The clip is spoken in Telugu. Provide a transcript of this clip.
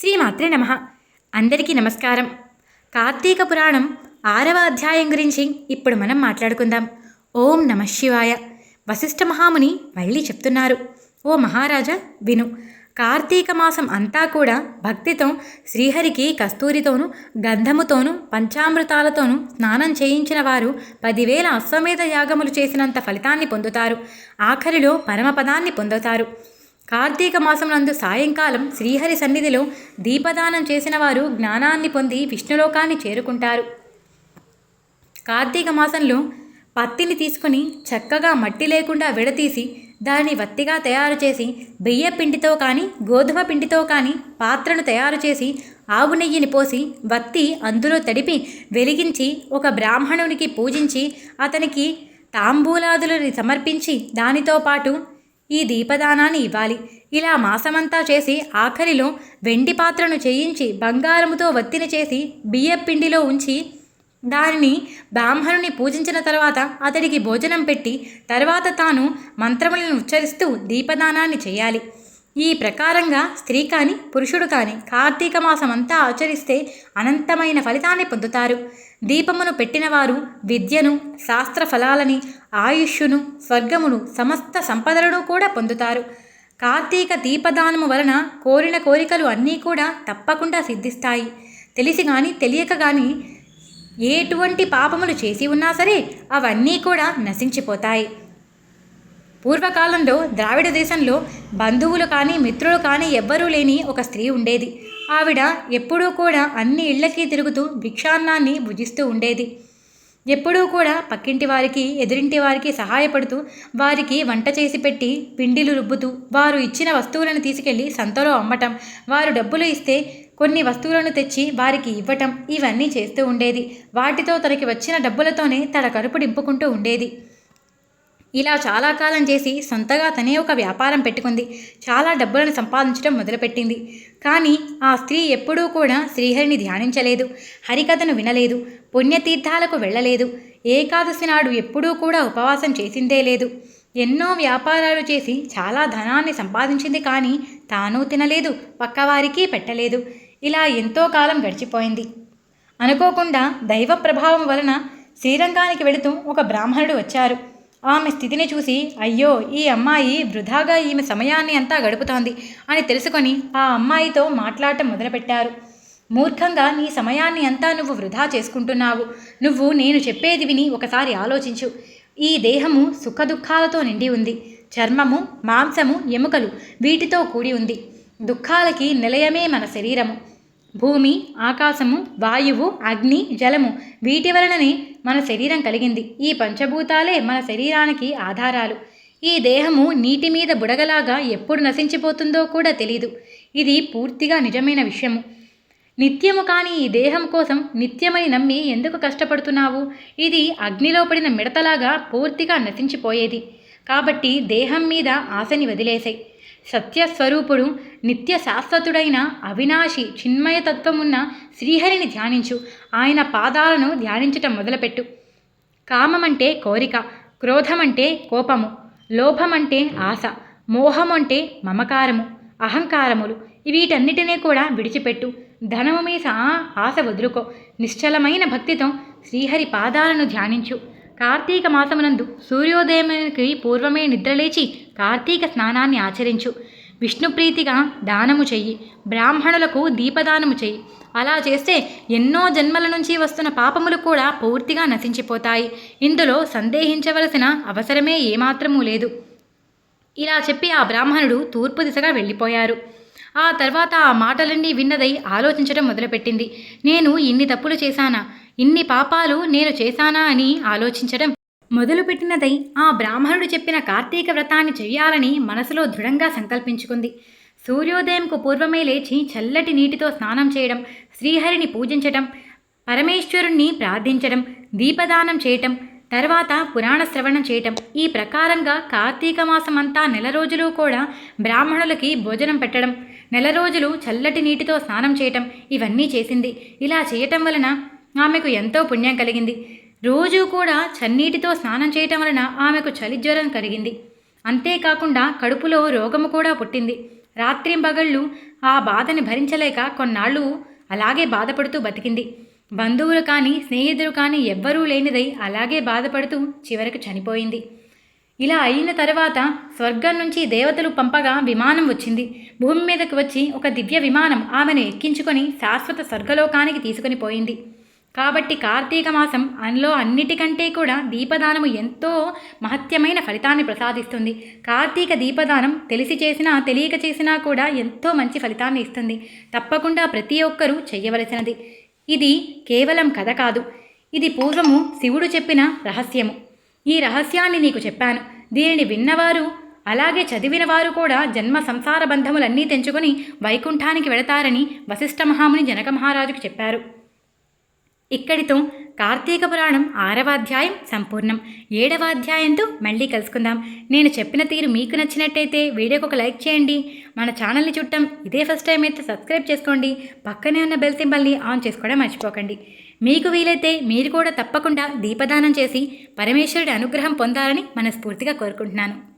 శ్రీమాత్రే నమ. అందరికీ నమస్కారం. కార్తీక పురాణం ఆరవ అధ్యాయం గురించి ఇప్పుడు మనం మాట్లాడుకుందాం. ఓం నమ శివాయ. వశిష్ఠ మహాముని మళ్ళీ చెప్తున్నారు. ఓ మహారాజా విను. కార్తీక మాసం అంతా కూడా భక్తితో శ్రీహరికి కస్తూరితోనూ గంధముతోనూ పంచామృతాలతోనూ స్నానం చేయించిన వారు పదివేల అశ్వమేధ యాగములు చేసినంత ఫలితాన్ని పొందుతారు. ఆఖరిలో పరమపదాన్ని పొందుతారు. కార్తీక మాసమునందు సాయంకాలం శ్రీహరి సన్నిధిలో దీపదానం చేసిన వారు జ్ఞానాన్ని పొంది విష్ణులోకాన్ని చేరుకుంటారు. కార్తీక మాసంలో పత్తిని తీసుకుని చక్కగా మట్టి లేకుండా విడతీసి దాన్ని వత్తిగా తయారు చేసి బియ్య పిండితో కానీ గోధుమ పిండితో కానీ పాత్రను తయారు చేసి ఆవు నెయ్యిని పోసి వత్తి అందులో తడిపి వెలిగించి ఒక బ్రాహ్మణునికి పూజించి అతనికి తాంబూలాదులని సమర్పించి దానితో పాటు ఈ దీపదానాన్ని ఇవ్వాలి. ఇలా మాసమంతా చేసి ఆఖరిలో వెండి పాత్రను చేయించి బంగారముతో వత్తిని చేసి బియ్యపిండిలో ఉంచి దానిని బ్రాహ్మణుని పూజించిన తర్వాత అతడికి భోజనం పెట్టి తర్వాత తాను మంత్రములను ఉచ్చరిస్తూ దీపదానాన్ని చేయాలి. ఈ ప్రకారంగా స్త్రీ కానీ పురుషుడు కానీ కార్తీక మాసమంతా ఆచరిస్తే అనంతమైన ఫలితాన్ని పొందుతారు. దీపమును పెట్టినవారు విద్యను శాస్త్ర ఫలాలని ఆయుష్యును స్వర్గమును సమస్త సంపదలను కూడా పొందుతారు. కార్తీక దీపదానము వలన కోరిన కోరికలు అన్నీ కూడా తప్పకుండా సిద్ధిస్తాయి. తెలిసి కానీ తెలియక కానీ ఎటువంటి పాపములు చేసి ఉన్నా సరే అవన్నీ కూడా నశించిపోతాయి. పూర్వకాలంలో ద్రావిడ దేశంలో బంధువులు కానీ మిత్రులు కానీ ఎవ్వరూ లేని ఒక స్త్రీ ఉండేది. ఆవిడ ఎప్పుడూ కూడా అన్ని ఇళ్ళకి తిరుగుతూ భిక్షాన్నాన్ని భుజిస్తూ ఉండేది. ఎప్పుడూ కూడా పక్కింటి వారికి ఎదురింటి వారికి సహాయపడుతూ వారికి వంట చేసి పెట్టి పిండిలు రుబ్బుతూ వారు ఇచ్చిన వస్తువులను తీసుకెళ్ళి సంతలో అమ్మటం వారు డబ్బులు ఇస్తే కొన్ని వస్తువులను తెచ్చి వారికి ఇవ్వటం ఇవన్నీ చేస్తూ ఉండేది. వాటితో తనకి వచ్చిన డబ్బులతోనే తన కడుపు నింపుకుంటూ ఉండేది. ఇలా చాలా కాలం చేసి సొంతగా తనే ఒక వ్యాపారం పెట్టుకుంది. చాలా డబ్బులను సంపాదించడం మొదలుపెట్టింది. కానీ ఆ స్త్రీ ఎప్పుడూ కూడా శ్రీహరిని ధ్యానించలేదు. హరికథను వినలేదు. పుణ్యతీర్థాలకు వెళ్ళలేదు. ఏకాదశి నాడు ఎప్పుడూ కూడా ఉపవాసం చేసిందే లేదు. ఎన్నో వ్యాపారాలు చేసి చాలా ధనాన్ని సంపాదించింది కానీ తాను తినలేదు పక్కవారికి పెట్టలేదు. ఇలా ఎంతో కాలం గడిచిపోయింది. అనుకోకుండా దైవ ప్రభావం వలన శ్రీరంగానికి వెళుతూ ఒక బ్రాహ్మణుడు వచ్చారు. ఆమె స్థితిని చూసి అయ్యో ఈ అమ్మాయి వృధాగా ఈమె సమయాన్ని అంతా గడుపుతోంది అని తెలుసుకొని ఆ అమ్మాయితో మాట్లాడటం మొదలుపెట్టారు. మూర్ఖంగా నీ సమయాన్ని అంతా నువ్వు వృధా చేసుకుంటున్నావు. నువ్వు నేను చెప్పేది విని ఒకసారి ఆలోచించు. ఈ దేహము సుఖదుఖాలతో నిండి ఉంది. చర్మము మాంసము ఎముకలు వీటితో కూడి ఉంది. దుఃఖాలకి నిలయమే మన శరీరము. భూమి ఆకాశము వాయువు అగ్ని జలము వీటి వలననే మన శరీరం కలిగింది. ఈ పంచభూతాలే మన శరీరానికి ఆధారాలు. ఈ దేహము నీటి మీద బుడగలాగా ఎప్పుడు నశించిపోతుందో కూడా తెలీదు. ఇది పూర్తిగా నిజమైన విషయము. నిత్యము కాని ఈ దేహం కోసం నిత్యమని నమ్మి ఎందుకు కష్టపడుతున్నావు? ఇది అగ్నిలో పడిన మిడతలాగా పూర్తిగా నశించిపోయేది. కాబట్టి దేహం మీద ఆశని వదిలేసాయి. సత్యస్వరూపుడు నిత్య శాశ్వతుడైన అవినాశి చిన్మయతత్వమున్న శ్రీహరిని ధ్యానించు. ఆయన పాదాలను ధ్యానించటం మొదలుపెట్టు. కామమంటే కోరిక క్రోధమంటే కోపము లోభమంటే ఆశ మోహమంటే మమకారము అహంకారములు. వీటన్నిటినీ కూడా విడిచిపెట్టు. ధనము మీద ఆశ వదులుకో. నిశ్చలమైన భక్తితో శ్రీహరి పాదాలను ధ్యానించు. కార్తీక మాసమునందు సూర్యోదయానికి పూర్వమే నిద్రలేచి కార్తీక స్నానాన్ని ఆచరించు. విష్ణుప్రీతిగా దానము చెయ్యి. బ్రాహ్మణులకు దీపదానము చెయ్యి. అలా చేస్తే ఎన్నో జన్మల నుంచి వస్తున్న పాపములు కూడా పూర్తిగా నశించిపోతాయి. ఇందులో సందేహించవలసిన అవసరమే ఏమాత్రమూ లేదు. ఇలా చెప్పి ఆ బ్రాహ్మణుడు తూర్పు దిశగా వెళ్ళిపోయారు. ఆ తర్వాత ఆ మాటలన్నీ విన్నదై ఆలోచించడం మొదలుపెట్టింది. నేను ఇన్ని తప్పులు చేశానా? ఇన్ని పాపాలు నేను చేశానా అని ఆలోచించడం మొదలుపెట్టినదై ఆ బ్రాహ్మణుడు చెప్పిన కార్తీక వ్రతాన్ని చెయ్యాలని మనసులో దృఢంగా సంకల్పించుకుంది. సూర్యోదయంకు పూర్వమే లేచి చల్లటి నీటితో స్నానం చేయడం శ్రీహరిని పూజించటం పరమేశ్వరుణ్ణి ప్రార్థించడం దీపదానం చేయటం తర్వాత పురాణ శ్రవణం చేయటం ఈ ప్రకారంగా కార్తీక మాసం అంతా నెల రోజులు కూడా బ్రాహ్మణులకి భోజనం పెట్టడం నెల రోజులు చల్లటి నీటితో స్నానం చేయటం ఇవన్నీ చేసింది. ఇలా చేయటం వలన ఆమెకు ఎంతో పుణ్యం కలిగింది. రోజు కూడా చన్నీటితో స్నానం చేయటం వలన ఆమెకు చలి జ్వరం కలిగింది అంతేకాకుండా కడుపులో రోగము కూడా పుట్టింది. రాత్రింబగళ్ళు ఆ బాధని భరించలేక కొన్నాళ్ళు అలాగే బాధపడుతూ బతికింది. బంధువులు కానీ స్నేహితులు కానీ ఎవ్వరూ లేనిదై అలాగే బాధపడుతూ చివరకు చనిపోయింది. ఇలా అయిన తర్వాత స్వర్గం నుంచి దేవతలు పంపగా విమానం వచ్చింది. భూమి మీదకి వచ్చి ఒక దివ్య విమానం ఆమెను ఎక్కించుకొని శాశ్వత స్వర్గలోకానికి తీసుకుని పోయింది. కాబట్టి కార్తీక మాసం అందులో అన్నిటికంటే కూడా దీపదానము ఎంతో మహత్యమైన ఫలితాన్ని ప్రసాదిస్తుంది. కార్తీక దీపదానం తెలిసి చేసినా తెలియక చేసినా కూడా ఎంతో మంచి ఫలితాన్ని ఇస్తుంది. తప్పకుండా ప్రతి ఒక్కరూ చేయవలసినది ఇది కేవలం కథ కాదు. ఇది పూర్వము శివుడు చెప్పిన రహస్యము. ఈ రహస్యాన్ని నీకు చెప్పాను. దీనిని విన్నవారు అలాగే చదివిన వారు కూడా జన్మ సంసార బంధములన్నీ తెంచుకొని వైకుంఠానికి వెళతారని వశిష్ఠ మహాముని జనక మహారాజుకు చెప్పారు. ఇక్కడితో కార్తీక పురాణం ఆరవ అధ్యాయం సంపూర్ణం. ఏడవ అధ్యాయంతో మళ్ళీ కలుసుకుందాం. నేను చెప్పిన తీరు మీకు నచ్చినట్టయితే వీడియోకి ఒక లైక్ చేయండి. మన ఛానల్ని చుట్టం ఇదే ఫస్ట్ టైం అయితే సబ్స్క్రైబ్ చేసుకోండి. పక్కనే ఉన్న బెల్ సింబల్ని ఆన్ చేసుకోవడం మర్చిపోకండి. మీకు వీలైతే మీరు కూడా తప్పకుండా దీపదానం చేసి పరమేశ్వరుడి అనుగ్రహం పొందాలని మనస్ఫూర్తిగా కోరుకుంటున్నాను.